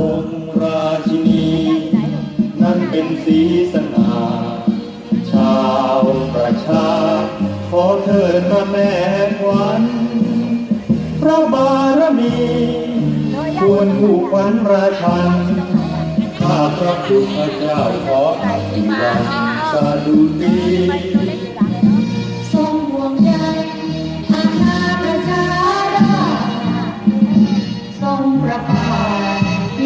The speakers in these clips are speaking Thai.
องค์ราชินี นั้นเป็นสีสนาชาวประชา ขอเถิมาแม่วัญพระบารมีควรผู้ขวัญราชันข้าพระพุทธเจาขอสันตุดีทรงห่วงใยอาณาประชาราทรงประพ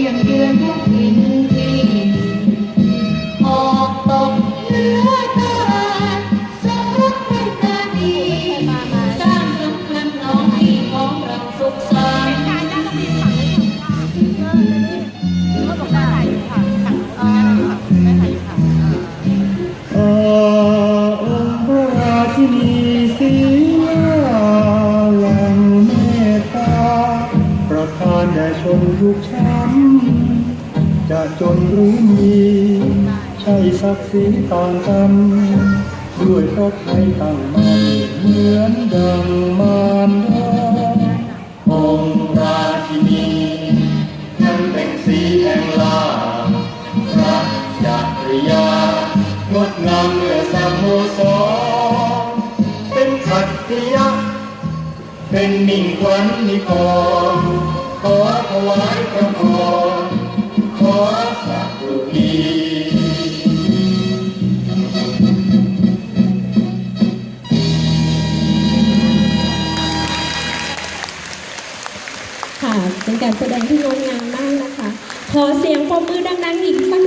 ยงเดือนทุกทินทีออกตกเนื้อตาทรงรักเป็นการดีสร้างสัมพันธ์น้องพี่ของเราสุขสันต์อาองค์พระราชินีสีหลังเมตตาประทานแด่ชนทุกชั้น จะจนหรือมี ใช่ศักดิ์ศรีต่างกันด้วยพระไทยตั้งมั่นเหมือนดังมารดาองค์ราชินีนั้นเป็นสีแห่งลาพระจักรยางดงามเมื่อสามโมสรเป็นขัตติยะเป็นมิ่งขวัญนิกรข ค่ะเป็นการแสดงที่งดงามมากนะคะ ขอเสียงปรบมือดังๆอีกสัก